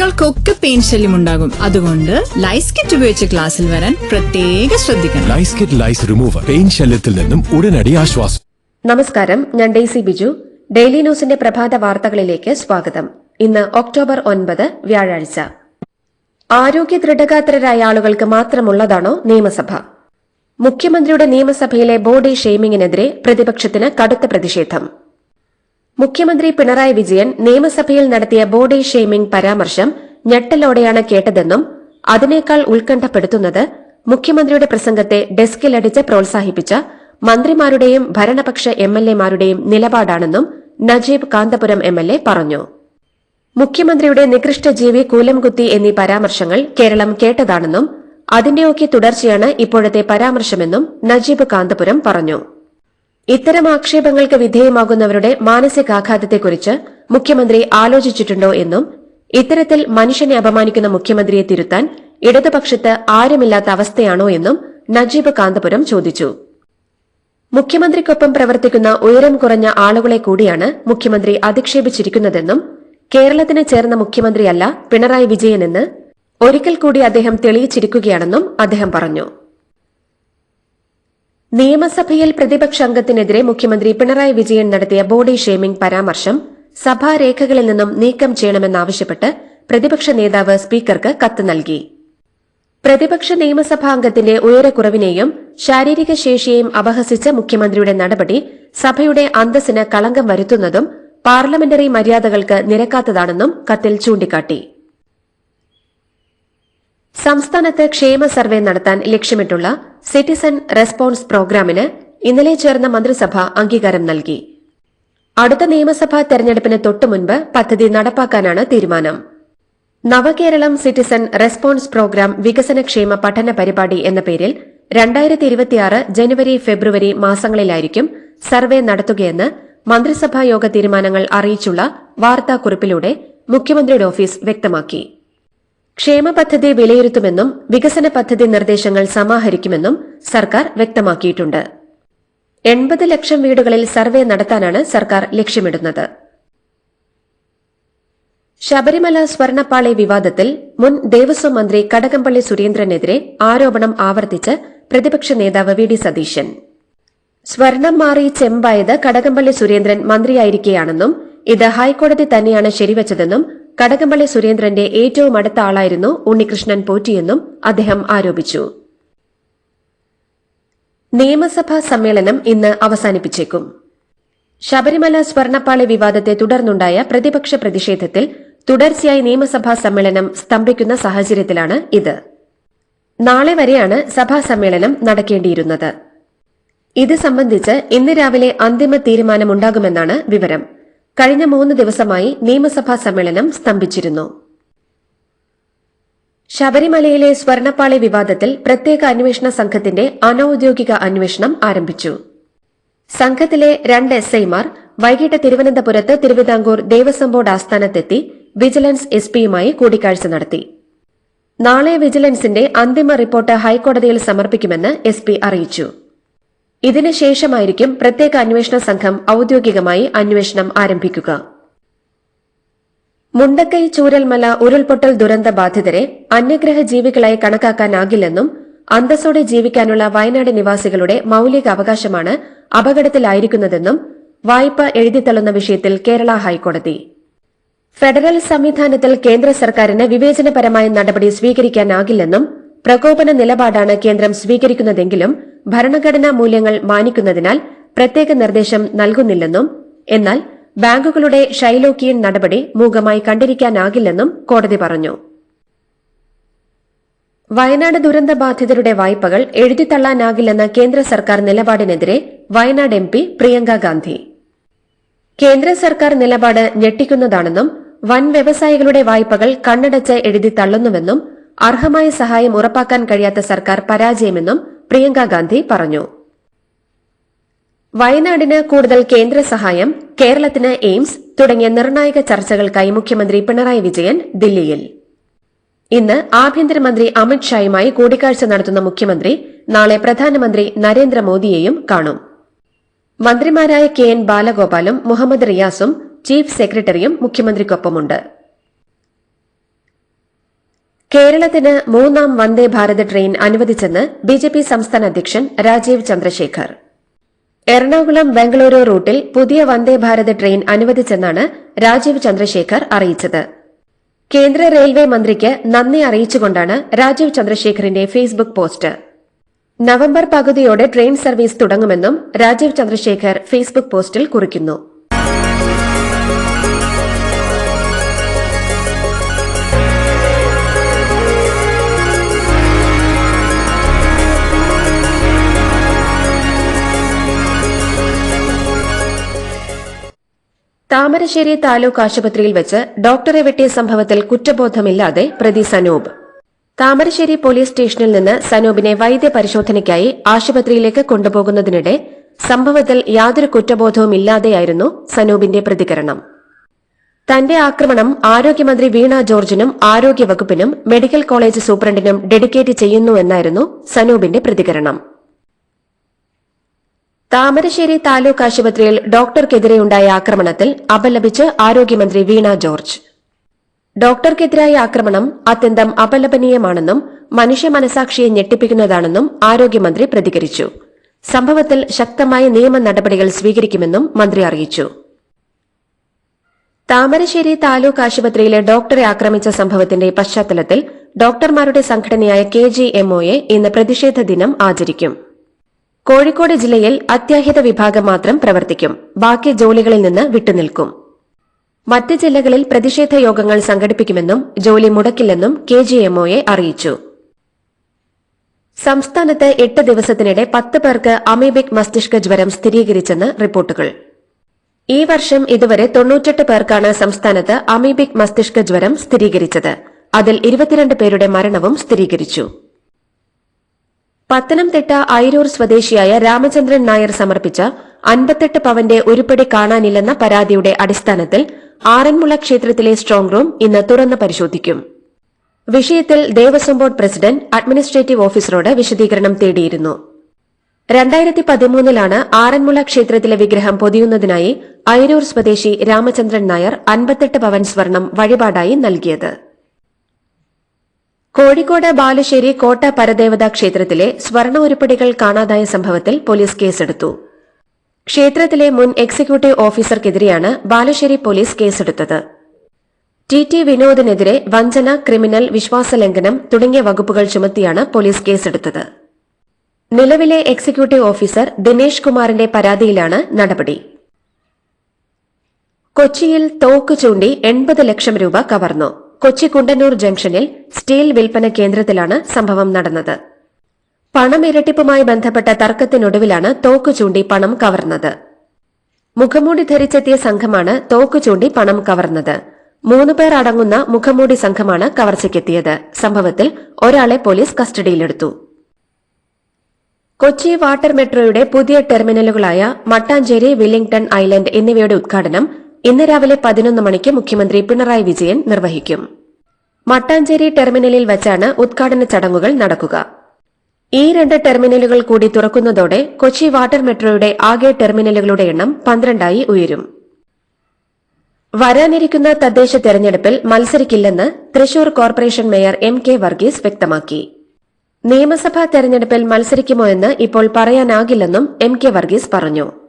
കുട്ടികൾക്കൊക്കെ പെയിൻ ശല്യം ഉണ്ടാകും. അതുകൊണ്ട് ലൈസ് കിറ്റ് ഉപയോഗിച്ച് ക്ലാസ്സിൽ വരാൻ പ്രത്യേക ശ്രദ്ധിക്കണം. ലൈസ് കിറ്റ് ലൈസ് റിമൂവർ പെയിൻ ശല്യത്തിൽ നിന്നും ഉടനടി ആശ്വാസം. നമസ്കാരം ഞാൻ ഡെയ്സി ബിജു. ഡെയിലി ന്യൂസിന്റെ പ്രഭാത വാർത്തകളിലേക്ക് സ്വാഗതം. ഇന്ന് ഒക്ടോബർ ഒൻപത് വ്യാഴാഴ്ച. ആരോഗ്യ ദൃഢഗാത്രരായ ആളുകൾക്ക് മാത്രമുള്ളതാണോ നിയമസഭ? മുഖ്യമന്ത്രിയുടെ നിയമസഭയിലെ ബോഡി ഷെയ്മിങ്ങിനെതിരെ പ്രതിപക്ഷത്തിന് കടുത്ത പ്രതിഷേധം. മുഖ്യമന്ത്രി പിണറായി വിജയൻ നിയമസഭയിൽ നടത്തിയ ബോഡി ഷെയ്മിംഗ് പരാമർശം ഞെട്ടലോടെയാണ് കേട്ടതെന്നും അതിനേക്കാൾ ഉത്കണ്ഠപ്പെടുത്തുന്നത് മുഖ്യമന്ത്രിയുടെ പ്രസംഗത്തെ ഡെസ്കിലടിച്ച് പ്രോത്സാഹിപ്പിച്ച മന്ത്രിമാരുടെയും ഭരണപക്ഷ എം എൽ എമാരുടെയും നിലപാടാണെന്നും Najeeb Kanthapuram M L A പറഞ്ഞു. മുഖ്യമന്ത്രിയുടെ നികൃഷ്ട ജീവി കൂലംകുത്തി എന്നീ പരാമർശങ്ങൾ കേരളം കേട്ടതാണെന്നും അതിന്റെയൊക്കെ തുടർച്ചയാണ് ഇപ്പോഴത്തെ പരാമർശമെന്നും നജീബ് കാന്തപുരം പറഞ്ഞു. ഇത്തരം ആക്ഷേപങ്ങൾക്ക് വിധേയമാകുന്നവരുടെ മാനസികാഘാതത്തെക്കുറിച്ച് മുഖ്യമന്ത്രി ആലോചിച്ചിട്ടുണ്ടോ എന്നും ഇത്തരത്തിൽ മനുഷ്യനെ അപമാനിക്കുന്ന മുഖ്യമന്ത്രിയെ തിരുത്താൻ ഇടതുപക്ഷത്ത് ആരുമില്ലാത്ത അവസ്ഥയാണോ എന്നും നജീബ് കാന്തപുരം ചോദിച്ചു. മുഖ്യമന്ത്രിക്കൊപ്പം പ്രവർത്തിക്കുന്ന ഉയരം കുറഞ്ഞ ആളുകളെ കൂടിയാണ് മുഖ്യമന്ത്രി അധിക്ഷേപിച്ചിരിക്കുന്നതെന്നും കേരളത്തിന് ചേർന്ന മുഖ്യമന്ത്രിയല്ല പിണറായി വിജയനെന്ന് ഒരിക്കൽ കൂടി അദ്ദേഹം തെളിയിച്ചിരിക്കുകയാണെന്നും അദ്ദേഹം പറഞ്ഞു. നിയമസഭയിൽ പ്രതിപക്ഷ അംഗത്തിനെതിരെ മുഖ്യമന്ത്രി പിണറായി വിജയൻ നടത്തിയ ബോഡി ഷേമിംഗ് പരാമർശം സഭാരേഖകളിൽ നിന്നും നീക്കം ചെയ്യണമെന്നാവശ്യപ്പെട്ട് പ്രതിപക്ഷ നേതാവ് സ്പീക്കർക്ക് കത്ത് നൽകി. പ്രതിപക്ഷ നിയമസഭാംഗത്തിന്റെ ഉയരക്കുറവിനെയും ശാരീരിക ശേഷിയെയും അപഹസിച്ച മുഖ്യമന്ത്രിയുടെ നടപടി സഭയുടെ അന്തസ്സിന് കളങ്കം വരുത്തുന്നതും പാർലമെന്ററി മര്യാദകൾക്ക് നിരക്കാത്തതാണെന്നും കത്തിൽ ചൂണ്ടിക്കാട്ടി. സംസ്ഥാനത്ത് ക്ഷേമ സർവേ നടത്താൻ ലക്ഷ്യമിട്ടുള്ള സിറ്റിസൺ റെസ്പോൺസ് പ്രോഗ്രാമിന് ഇന്നലെ ചേർന്ന മന്ത്രിസഭ അംഗീകാരം നൽകി. അടുത്ത നിയമസഭാ തെരഞ്ഞെടുപ്പിന് തൊട്ടുമുൻപ് പദ്ധതി നടപ്പാക്കാനാണ് തീരുമാനം. നവകേരളം സിറ്റിസൺ റെസ്പോൺസ് പ്രോഗ്രാം വികസനക്ഷേമ പഠന പരിപാടി എന്ന പേരിൽ രണ്ടായിരത്തി ഇരുപത്തിയാറ് ജനുവരി ഫെബ്രുവരി മാസങ്ങളിലായിരിക്കും സർവേ നടത്തുകയെന്ന് മന്ത്രിസഭാ യോഗ തീരുമാനങ്ങൾ അറിയിച്ചുള്ള വാർത്താക്കുറിപ്പിലൂടെ മുഖ്യമന്ത്രിയുടെ ഓഫീസ് വ്യക്തമാക്കി. ക്ഷേമ പദ്ധതി വിലയിരുത്തുമെന്നും വികസന പദ്ധതി നിർദ്ദേശങ്ങൾ സമാഹരിക്കുമെന്നും സർക്കാർ വ്യക്തമാക്കിയിട്ടുണ്ട്. എൺപത് ലക്ഷം വീടുകളിൽ സർവേ നടത്താനാണ് സർക്കാർ ലക്ഷ്യമിടുന്നത്. ശബരിമല സ്വർണപ്പാളി വിവാദത്തിൽ മുൻ ദേവസ്വം മന്ത്രി കടകംപള്ളി സുരേന്ദ്രനെതിരെ ആരോപണം ആവർത്തിച്ച് പ്രതിപക്ഷ നേതാവ് വി ഡി സതീശൻ. സ്വർണം മാറി ചെമ്പായത് കടകംപള്ളി സുരേന്ദ്രൻ മന്ത്രിയായിരിക്കെയാണെന്നും ഇത് ഹൈക്കോടതി തന്നെയാണ് ശരിവച്ചതെന്നും കടകംപള്ളി സുരേന്ദ്രന്റെ ഏറ്റവും അടുത്ത ആളായിരുന്നു ഉണ്ണികൃഷ്ണൻ പോറ്റിയെന്നും അദ്ദേഹം ആരോപിച്ചു. നിയമസഭാ സമ്മേളനം ഇന്ന് അവസാനിപ്പിച്ചേക്കും. ശബരിമല സ്വർണപ്പാളി വിവാദത്തെ തുടർന്നുണ്ടായ പ്രതിപക്ഷ പ്രതിഷേധത്തിൽ തുടർച്ചയായി നിയമസഭാ സമ്മേളനം സ്തംഭിക്കുന്ന സാഹചര്യത്തിലാണ് ഇത്. നാളെ വരെയാണ് സഭാ സമ്മേളനം നടക്കേണ്ടിയിരുന്നത്. ഇത് സംബന്ധിച്ച് ഇന്ന് രാവിലെ അന്തിമ തീരുമാനമുണ്ടാകുമെന്നാണ് വിവരം. കഴിഞ്ഞ മൂന്ന് ദിവസമായി നിയമസഭാ സമ്മേളനം സ്തംഭിച്ചിരുന്നു. ശബരിമലയിലെ സ്വർണപ്പാളി വിവാദത്തിൽ പ്രത്യേക അന്വേഷണ സംഘത്തിന്റെ അനൌദ്യോഗിക അന്വേഷണം ആരംഭിച്ചു. സംഘത്തിലെ രണ്ട് എസ് ഐമാർ വൈകിട്ട് തിരുവനന്തപുരത്ത് തിരുവിതാംകൂർ ദേവസ്വം ബോർഡ് ആസ്ഥാനത്തെത്തി വിജിലൻസ് എസ് പിയുമായി കൂടിക്കാഴ്ച നടത്തി. നാളെ വിജിലൻസിന്റെ അന്തിമ റിപ്പോർട്ട് ഹൈക്കോടതിയിൽ സമർപ്പിക്കുമെന്ന് എസ് അറിയിച്ചു. ഇതിനുശേഷമായിരിക്കും പ്രത്യേക അന്വേഷണ സംഘം ഔദ്യോഗികമായി അന്വേഷണം ആരംഭിക്കുക. മുണ്ടക്കൈ ചൂരൽമല ഉരുൾപൊട്ടൽ ദുരന്ത ബാധിതരെ അന്യഗ്രഹ ജീവികളായി കണക്കാക്കാനാകില്ലെന്നും അന്തസ്സോടെ ജീവിക്കാനുള്ള വയനാട് നിവാസികളുടെ മൌലിക അവകാശമാണ് അപകടത്തിലായിരിക്കുന്നതെന്നും വായ്പ എഴുതിത്തള്ളുന്ന വിഷയത്തിൽ കേരള ഹൈക്കോടതി. ഫെഡറൽ സംവിധാനത്തിൽ കേന്ദ്ര സർക്കാരിന് വിവേചനപരമായ നടപടി സ്വീകരിക്കാനാകില്ലെന്നും പ്രകോപന നിലപാടാണ് കേന്ദ്രം സ്വീകരിക്കുന്നതെങ്കിലും ഭരണഘടനാ മൂല്യങ്ങൾ മാനിക്കുന്നതിനാൽ പ്രത്യേക നിർദ്ദേശം നൽകുന്നില്ലെന്നും എന്നാൽ ബാങ്കുകളുടെ ഷൈലോക്കിയൻ നടപടി മൂകമായി കണ്ടിരിക്കാനാകില്ലെന്നും കോടതി പറഞ്ഞു. വയനാട് ദുരന്ത ബാധിതരുടെ വായ്പകൾ എഴുതിത്തള്ളാനാകില്ലെന്ന കേന്ദ്ര സർക്കാർ നിലപാടിനെതിരെ വയനാട് എം പി പ്രിയങ്ക ഗാന്ധി. കേന്ദ്ര സർക്കാർ നിലപാട് ഞെട്ടിക്കുന്നതാണെന്നും വൻ വ്യവസായികളുടെ വായ്പകൾ കണ്ണടച്ച് എഴുതി തള്ളുന്നുവെന്നും അർഹമായ സഹായം ഉറപ്പാക്കാൻ കഴിയാത്ത സർക്കാർ പരാജയമെന്നും പ്രിയങ്ക ഗാന്ധി പറഞ്ഞു. വയനാടിന് കൂടുതൽ കേന്ദ്ര സഹായം കേരളത്തിന് എയിംസ് തുടങ്ങിയ നിർണായക ചർച്ചകൾക്കായി മുഖ്യമന്ത്രി പിണറായി വിജയൻ ദില്ലിയിൽ. ഇന്ന് ആഭ്യന്തരമന്ത്രി അമിത്ഷായുമായി കൂടിക്കാഴ്ച നടത്തുന്ന മുഖ്യമന്ത്രി നാളെ പ്രധാനമന്ത്രി നരേന്ദ്രമോദിയെയും കാണും. മന്ത്രിമാരായ കെ എൻ ബാലഗോപാലും മുഹമ്മദ് റിയാസും ചീഫ് സെക്രട്ടറിയും മുഖ്യമന്ത്രിക്കൊപ്പമുണ്ട്. കേരളത്തിന് മൂന്നാം വന്ദേ ഭാരത് ട്രെയിൻ അനുവദിച്ചെന്ന് ബിജെപി സംസ്ഥാന അധ്യക്ഷൻ രാജീവ് ചന്ദ്രശേഖർ. എറണാകുളം ബംഗളൂരു റൂട്ടിൽ പുതിയ വന്ദേ ഭാരത് ട്രെയിൻ അനുവദിച്ചെന്നാണ് രാജീവ് ചന്ദ്രശേഖർ അറിയിച്ചത്. കേന്ദ്ര റെയിൽവേ മന്ത്രിക്ക് നന്ദി അറിയിച്ചുകൊണ്ടാണ് രാജീവ് ചന്ദ്രശേഖറിന്റെ ഫേസ്ബുക്ക് പോസ്റ്റ്. നവംബർ പകുതിയോടെ ട്രെയിൻ സർവീസ് തുടങ്ങുമെന്നും രാജീവ് ചന്ദ്രശേഖർ ഫേസ്ബുക്ക് പോസ്റ്റിൽ കുറിക്കുന്നു. താമരശ്ശേരി താലൂക്ക് ആശുപത്രിയിൽ വെച്ച് ഡോക്ടറെ വെട്ടിയ സംഭവത്തിൽ കുറ്റബോധമില്ലാതെ പ്രതി സനൂപ്. താമരശ്ശേരി പോലീസ് സ്റ്റേഷനിൽ നിന്ന് സനൂപിനെ വൈദ്യപരിശോധനയ്ക്കായി ആശുപത്രിയിലേക്ക് കൊണ്ടുപോകുന്നതിനിടെ സംഭവത്തിൽ യാതൊരു കുറ്റബോധവും ഇല്ലാതെയായിരുന്നു സനൂപിന്റെ പ്രതികരണം. തന്റെ ആക്രമണം ആരോഗ്യമന്ത്രി വീണ ജോർജിനും ആരോഗ്യവകുപ്പിനും മെഡിക്കൽ കോളേജ് സൂപ്രണ്ടിനും ഡെഡിക്കേറ്റ് ചെയ്യുന്നുവെന്നായിരുന്നു സനൂപിന്റെ പ്രതികരണം. താമരശ്ശേരി താലൂക്ക് ആശുപത്രിയിൽ ഡോക്ടർക്കെതിരെയുണ്ടായ ആക്രമണത്തിൽ അപലപിച്ച് ആരോഗ്യമന്ത്രി വീണ ജോർജ്. ഡോക്ടർക്കെതിരായ ആക്രമണം അത്യന്തം അപലപനീയമാണെന്നും മനുഷ്യ മനസാക്ഷിയെ ഞെട്ടിപ്പിക്കുന്നതാണെന്നും ആരോഗ്യമന്ത്രി പ്രതികരിച്ചു. സംഭവത്തിൽ ശക്തമായ നിയമ നടപടികൾ സ്വീകരിക്കുമെന്നും മന്ത്രി അറിയിച്ചു. താമരശ്ശേരി താലൂക്ക് ആശുപത്രിയിലെ ഡോക്ടറെ ആക്രമിച്ച സംഭവത്തിന്റെ പശ്ചാത്തലത്തിൽ ഡോക്ടർമാരുടെ സംഘടനയായ കെ ജി ഇന്ന് പ്രതിഷേധ ദിനം ആചരിക്കും. കോഴിക്കോട് ജില്ലയിൽ അത്യാഹിത വിഭാഗം മാത്രം പ്രവർത്തിക്കും. ബാക്കി ജോലികളിൽ നിന്ന് വിട്ടുനിൽക്കും. മറ്റ് ജില്ലകളിൽ പ്രതിഷേധ യോഗങ്ങൾ സംഘടിപ്പിക്കുമെന്നും ജോലി മുടക്കില്ലെന്നും കെ ജി എംഒയെ അറിയിച്ചു. സംസ്ഥാനത്ത് എട്ട് ദിവസത്തിനിടെ പത്ത് പേർക്ക് അമീബിക് മസ്തിഷ്ക ജ്വരം സ്ഥിരീകരിച്ചെന്ന് റിപ്പോർട്ടുകൾ. ഈ വർഷം ഇതുവരെ തൊണ്ണൂറ്റെട്ട് പേർക്കാണ് സംസ്ഥാനത്ത് അമീബിക് മസ്തിഷ്ക ജ്വരം സ്ഥിരീകരിച്ചത്. അതിൽ ഇരുപത്തിരണ്ട് പേരുടെ മരണവും സ്ഥിരീകരിച്ചു. പത്തനംതിട്ട ഐരൂർ സ്വദേശിയായ രാമചന്ദ്രൻ നായർ സമർപ്പിച്ച അൻപത്തെട്ട് പവന്റെ ഉരുപ്പടി കാണാനില്ലെന്ന പരാതിയുടെ അടിസ്ഥാനത്തിൽ ആറന്മുള ക്ഷേത്രത്തിലെ സ്ട്രോങ് റൂം ഇന്ന് തുറന്ന് പരിശോധിക്കും. വിഷയത്തിൽ ദേവസ്വം ബോർഡ് പ്രസിഡന്റ് അഡ്മിനിസ്ട്രേറ്റീവ് ഓഫീസറോട് വിശദീകരണം തേടിയിരുന്നു. രണ്ടായിരത്തി പതിമൂന്നിലാണ് ആറന്മുള ക്ഷേത്രത്തിലെ വിഗ്രഹം പൊതിയുന്നതിനായി ഐരൂർ സ്വദേശി രാമചന്ദ്രൻ നായർ അൻപത്തെട്ട് പവൻ സ്വർണം വഴിപാടായി നൽകിയത്. കോഴിക്കോട് ബാലുശ്ശേരി കോട്ട പരദേവത ക്ഷേത്രത്തിലെ സ്വർണ ഉരുപ്പടികൾ കാണാതായ സംഭവത്തിൽ പോലീസ് കേസെടുത്തു. ക്ഷേത്രത്തിലെ മുൻ എക്സിക്യൂട്ടീവ് ഓഫീസർക്കെതിരെയാണ് ബാലുശ്ശേരി പോലീസ് കേസെടുത്തത്. ടി ടി വിനോദിനെതിരെ വഞ്ചന ക്രിമിനൽ വിശ്വാസലംഘനം തുടങ്ങിയ വകുപ്പുകൾ ചുമത്തിയാണ് പോലീസ് കേസെടുത്തത്. നിലവിലെ എക്സിക്യൂട്ടീവ് ഓഫീസർ ദിനേഷ് കുമാറിന്റെ പരാതിയിലാണ് നടപടി. കൊച്ചിയിൽ തോക്ക് ചൂണ്ടി എൺപത് ലക്ഷം രൂപ കവർന്നു. കൊച്ചി കുണ്ടന്നൂർ ജംഗ്ഷനിൽ സ്റ്റീൽ വിൽപ്പന കേന്ദ്രത്തിലാണ് സംഭവം നടന്നത്. പണം ഇരട്ടിപ്പുമായി ബന്ധപ്പെട്ട തർക്കത്തിനൊടുവിലാണ് തോക്ക് ചൂണ്ടി പണം കവർന്നത്. മുഖമൂടി ധരിച്ചെത്തിയ സംഘമാണ് തോക്ക് ചൂണ്ടി പണം കവർന്നത്. മൂന്ന് പേർ അടങ്ങുന്ന മുഖമൂടി സംഘമാണ് കവർച്ചയ്ക്കെത്തിയത്. സംഭവത്തിൽ ഒരാളെ പോലീസ് കസ്റ്റഡിയിലെടുത്തു. കൊച്ചി വാട്ടർ മെട്രോയുടെ പുതിയ ടെർമിനലുകളായ മട്ടാഞ്ചേരി വില്ലിംഗ്ടൺ ഐലൻഡ് എന്നിവയുടെ ഉദ്ഘാടനം ഇന്ന് രാവിലെ പതിനൊന്ന് മണിക്ക് മുഖ്യമന്ത്രി പിണറായി വിജയൻ നിർവഹിക്കും. മട്ടാഞ്ചേരി ടെർമിനലിൽ വച്ചാണ് ഉദ്ഘാടന ചടങ്ങുകൾ നടക്കുക. ഈ രണ്ട് ടെർമിനലുകൾ കൂടി തുറക്കുന്നതോടെ കൊച്ചി വാട്ടർ മെട്രോയുടെ ആകെ ടെർമിനലുകളുടെ എണ്ണം പന്ത്രണ്ടായി ഉയരും. വരാനിരിക്കുന്ന തദ്ദേശ തെരഞ്ഞെടുപ്പിൽ മത്സരിക്കില്ലെന്ന് Thrissur corporation mayor M K Varghese വ്യക്തമാക്കി. നിയമസഭാ തെരഞ്ഞെടുപ്പിൽ മത്സരിക്കുമോ എന്ന് ഇപ്പോൾ പറയാനാകില്ലെന്നും എം കെ വർഗീസ് പറഞ്ഞു.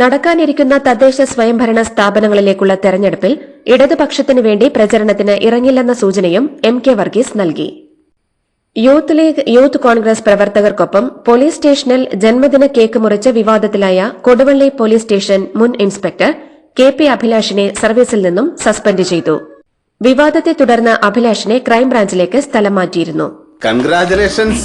നടക്കാനിരിക്കുന്ന തദ്ദേശ സ്വയംഭരണ സ്ഥാപനങ്ങളിലേക്കുള്ള തെരഞ്ഞെടുപ്പിൽ ഇടതുപക്ഷത്തിനു വേണ്ടി പ്രചരണത്തിന് ഇറങ്ങില്ലെന്ന സൂചനയും എം കെ വർഗീസ് നൽകി. യൂത്ത് ലീഗ് യൂത്ത് കോൺഗ്രസ് പ്രവർത്തകർക്കൊപ്പം പോലീസ് സ്റ്റേഷനിൽ ജന്മദിന കേക്ക് മുറിച്ച വിവാദത്തിലായ കൊടുവള്ളി പോലീസ് സ്റ്റേഷൻ മുൻ ഇൻസ്പെക്ടർ കെ പി അഭിലാഷിനെ സർവീസിൽ നിന്നും സസ്പെൻഡ് ചെയ്തു. വിവാദത്തെ തുടർന്ന് അഭിലാഷിനെ ക്രൈംബ്രാഞ്ചിലേക്ക് സ്ഥലം മാറ്റിയിരുന്നു. കൺഗ്രാചുലേഷൻസ്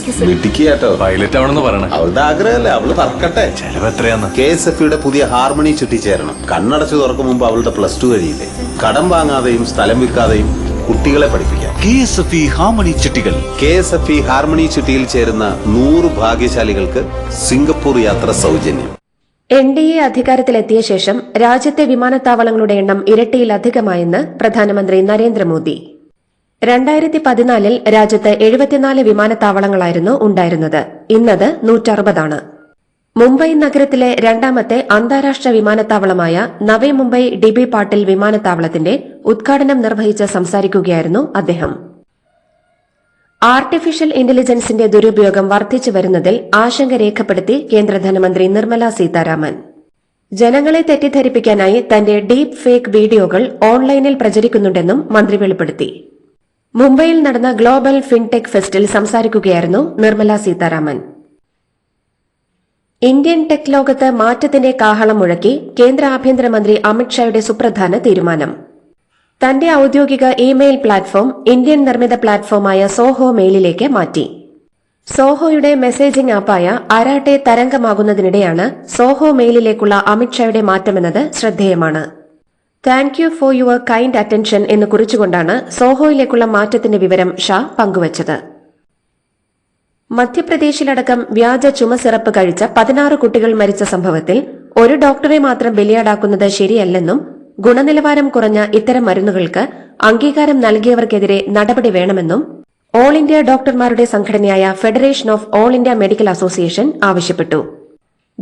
കേട്ടോ പൈലറ്റ് ആവണമെന്ന് പറയണേ. അവളുടെ ആഗ്രഹമല്ലേ? അവൾ പറക്കട്ടെ ചെലവ് എത്രയാന്ന്? കെ എസ് എഫ് യുടെ പുതിയ ഹാർമണി ചുറ്റിച്ചേരണം. കണ്ണടച്ചു തുറക്കും മുമ്പ് അവളുടെ പ്ലസ് ടു കഴിയില്ലേ? കടം വാങ്ങാതെയും സ്ഥലം വിൽക്കാതെയും കുട്ടികളെ പഠിപ്പിക്കാം. K S F E harmony ചുട്ടികൾ K S F E harmony ചുറ്റിയിൽ ചേരുന്ന നൂറ് ഭാഗ്യശാലികൾക്ക് സിംഗപ്പൂർ യാത്ര സൗജന്യം. എൻ ഡി എ അധികാരത്തിലെത്തിയ ശേഷം രാജ്യത്തെ വിമാനത്താവളങ്ങളുടെ എണ്ണം ഇരട്ടിയിലധികമായെന്ന് പ്രധാനമന്ത്രി നരേന്ദ്രമോദി. രണ്ടായിരത്തി പതിനാലിൽ രാജ്യത്ത് എഴുപത്തിനാല് വിമാനത്താവളങ്ങളായിരുന്നു ഉണ്ടായിരുന്നത്. ഇന്നത് നൂറ്ററുപതാണ്. മുംബൈ നഗരത്തിലെ രണ്ടാമത്തെ അന്താരാഷ്ട്ര വിമാനത്താവളമായ നവി മുംബൈ ഡിബി പാട്ടിൽ വിമാനത്താവളത്തിന്റെ ഉദ്ഘാടനം നിർവഹിച്ച് സംസാരിക്കുകയായിരുന്നു അദ്ദേഹം. ആർട്ടിഫിഷ്യൽ ഇന്റലിജൻസിന്റെ ദുരുപയോഗം വർദ്ധിച്ചു വരുന്നതിൽ ആശങ്ക രേഖപ്പെടുത്തി കേന്ദ്ര ധനമന്ത്രി നിർമ്മല സീതാരാമൻ. ജനങ്ങളെ തെറ്റിദ്ധരിപ്പിക്കാനായി തന്റെ ഡീപ് ഫേക്ക് വീഡിയോകൾ ഓൺലൈനിൽ പ്രചരിക്കുന്നുണ്ടെന്നും മന്ത്രി വെളിപ്പെടുത്തി. മുംബൈയിൽ നടന്ന ഗ്ലോബൽ ഫിൻടെക് ഫെസ്റ്റിൽ സംസാരിക്കുകയായിരുന്നു നിർമ്മല സീതാരാമൻ. ഇന്ത്യൻ ടെക് ലോകത്ത് മാറ്റത്തിന്റെ കാഹളം മുഴക്കി കേന്ദ്ര ആഭ്യന്തരമന്ത്രി അമിത്ഷായുടെ സുപ്രധാന തീരുമാനം. തന്റെ ഔദ്യോഗിക ഇമെയിൽ പ്ലാറ്റ്ഫോം ഇന്ത്യൻ നിർമ്മിത പ്ലാറ്റ്ഫോമായ സോഹോ മെയിലിലേക്ക് മാറ്റി. സോഹോയുടെ മെസ്സേജിംഗ് ആപ്പായ അരാട്ടെ തരംഗമാകുന്നതിനിടെയാണ് സോഹോ മെയിലിലേക്കുള്ള അമിത്ഷായുടെ മാറ്റമെന്നത് ശ്രദ്ധേയമാണ്. Thank you for your kind attention എന്ന് കുറിച്ചുകൊണ്ടാണ് സോഹോയിലേക്കുള്ള മാറ്റത്തിന്റെ വിവരം ഷാ പങ്കുവച്ചത്. മധ്യപ്രദേശിലടക്കം വ്യാജ ചുമസിറപ്പ് കഴിച്ച പതിനാറ് കുട്ടികൾ മരിച്ച സംഭവത്തിൽ ഒരു ഡോക്ടറെ മാത്രം ബലിയാടാക്കുന്നത് ശരിയല്ലെന്നും ഗുണനിലവാരം കുറഞ്ഞ ഇത്തരം മരുന്നുകൾക്ക് അംഗീകാരം നൽകിയവർക്കെതിരെ നടപടി വേണമെന്നും ഓൾ ഇന്ത്യ ഡോക്ടർമാരുടെ സംഘടനയായ federation of all India medical association ആവശ്യപ്പെട്ടു.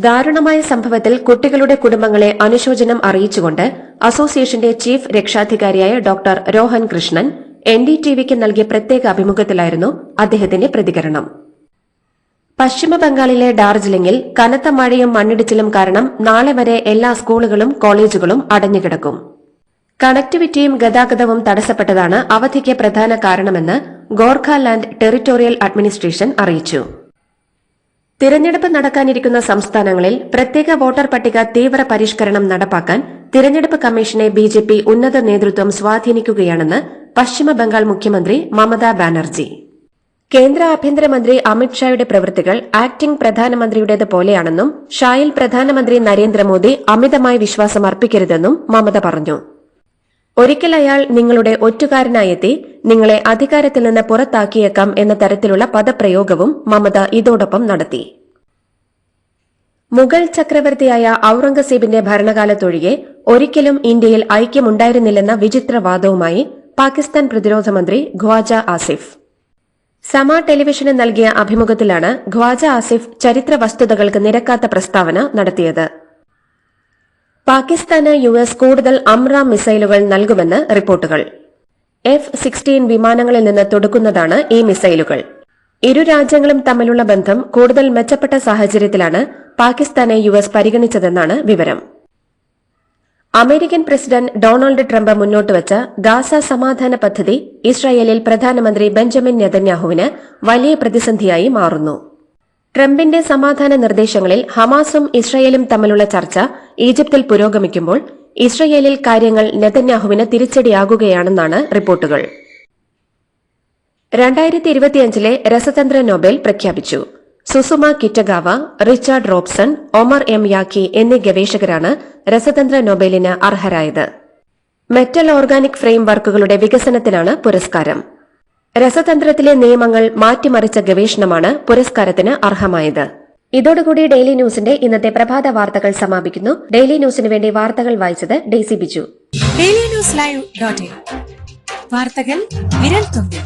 ദാരുണമായ സംഭവത്തിൽ കുട്ടികളുടെ കുടുംബങ്ങളെ അനുശോചനം അറിയിച്ചുകൊണ്ട് അസോസിയേഷന്റെ chief രക്ഷാധികാരിയായ doctor Rohan Krishnan N D ടിവിക്ക് നൽകിയ പ്രത്യേക അഭിമുഖത്തിലായിരുന്നു അദ്ദേഹത്തിന്റെ പ്രതികരണം. പശ്ചിമ ബംഗാളിലെ ഡാർജിലിംഗിൽ കനത്ത മഴയും മണ്ണിടിച്ചിലും കാരണം നാളെ വരെ എല്ലാ സ്കൂളുകളും കോളേജുകളും അടഞ്ഞുകിടക്കും. കണക്ടിവിറ്റിയും ഗതാഗതവും തടസ്സപ്പെട്ടതാണ് അവധിക്ക് പ്രധാന കാരണമെന്ന് ഗോർഖാലാൻഡ് ടെറിട്ടോറിയൽ അഡ്മിനിസ്ട്രേഷൻ അറിയിച്ചു. തിരഞ്ഞെടുപ്പ് നടക്കാനിരിക്കുന്ന സംസ്ഥാനങ്ങളിൽ പ്രത്യേക വോട്ടർ പട്ടിക തീവ്ര പരിഷ്കരണം നടപ്പാക്കാൻ തിരഞ്ഞെടുപ്പ് കമ്മീഷനെ ബിജെപി ഉന്നത നേതൃത്വം സ്വാധീനിക്കുകയാണെന്ന് പശ്ചിമ ബംഗാൾ മുഖ്യമന്ത്രി മമതാ ബാനർജി. കേന്ദ്ര ആഭ്യന്തരമന്ത്രി അമിത്ഷായുടെ പ്രവൃത്തികൾ ആക്ടിംഗ് പ്രധാനമന്ത്രിയുടേത് പോലെയാണെന്നും ഷായിൽ പ്രധാനമന്ത്രി നരേന്ദ്രമോദി അമിതമായി വിശ്വാസം അർപ്പിക്കരുതെന്നും മമത പറഞ്ഞു. ഒരിക്കൽ അയാൾ നിങ്ങളുടെ ഒറ്റുകാരനായെത്തി നിങ്ങളെ അധികാരത്തിൽ നിന്ന് പുറത്താക്കിയേക്കാം എന്ന തരത്തിലുള്ള പദപ്രയോഗവും മമത ഇതോടൊപ്പം നടത്തി. മുഗൾ ചക്രവർത്തിയായ ഔറംഗസീബിന്റെ ഭരണകാലത്തൊഴികെ ഒരിക്കലും ഇന്ത്യയിൽ ഐക്യമുണ്ടായിരുന്നില്ലെന്ന വിചിത്രവാദവുമായി പാകിസ്ഥാൻ പ്രതിരോധ മന്ത്രി ഖ്വാജ ആസിഫ്. സമ ടെലിവിഷന് നൽകിയ അഭിമുഖത്തിലാണ് ഖ്വാജ ആസിഫ് ചരിത്ര വസ്തുതകൾക്ക് നിരക്കാത്ത പ്രസ്താവന നടത്തിയത്. പാകിസ്ഥാന് യു എസ് കൂടുതൽ അമ്ര മിസൈലുകൾ നൽകുമെന്ന് റിപ്പോർട്ടുകൾ. എഫ് സിക്സ്റ്റീൻ വിമാനങ്ങളിൽ നിന്ന് തൊടുക്കുന്നതാണ് ഈ മിസൈലുകൾ. ഇരു രാജ്യങ്ങളും തമ്മിലുള്ള ബന്ധം കൂടുതൽ മെച്ചപ്പെട്ട സാഹചര്യത്തിലാണ് പാകിസ്ഥാനെ യു എസ് പരിഗണിച്ചതെന്നാണ് വിവരം. അമേരിക്കൻ പ്രസിഡന്റ് ഡൊണാൾഡ് ട്രംപ് മുന്നോട്ടുവച്ച ഗാസ സമാധാന പദ്ധതി ഇസ്രായേലിൽ പ്രധാനമന്ത്രി ബെഞ്ചമിൻ നെതന്യാഹുവിന് വലിയ പ്രതിസന്ധിയായി മാറുന്നു. ട്രംപിന്റെ സമാധാന നിർദ്ദേശങ്ങളിൽ ഹമാസും ഇസ്രയേലും തമ്മിലുള്ള ചർച്ച ഈജിപ്തിൽ പുരോഗമിക്കുമ്പോൾ ഇസ്രയേലിൽ കാര്യങ്ങൾ നെതന്യാഹുവിന് തിരിച്ചടിയാകുകയാണെന്നാണ് റിപ്പോർട്ടുകൾ. രണ്ടായിരത്തി ഇരുപത്തിയഞ്ചിലെ രസതന്ത്ര നോബൽ പ്രഖ്യാപിച്ചു. Susumu Kitagawa Richard Robson Omar M Yaghi എന്നീ ഗവേഷകരാണ് രസതന്ത്ര നോബേലിന് അർഹരായത്. മെറ്റൽ ഓർഗാനിക് ഫ്രെയിം വർക്കുകളുടെ വികസനത്തിനാണ് പുരസ്കാരം. രസതന്ത്രത്തിലെ നിയമങ്ങൾ മാറ്റിമറിച്ച ഗവേഷണമാണ് പുരസ്കാരത്തിന് അർഹമായത്. ഇതോടുകൂടി ഡെയിലി ന്യൂസിന്റെ ഇന്നത്തെ പ്രഭാത വാർത്തകൾ സമാപിക്കുന്നു. ഡെയിലി ന്യൂസിന് വേണ്ടി വാർത്തകൾ വായിച്ചത് Daisy Biju. Daily news live വാർത്തകൾ വിരൽ തുമ്പിൽ.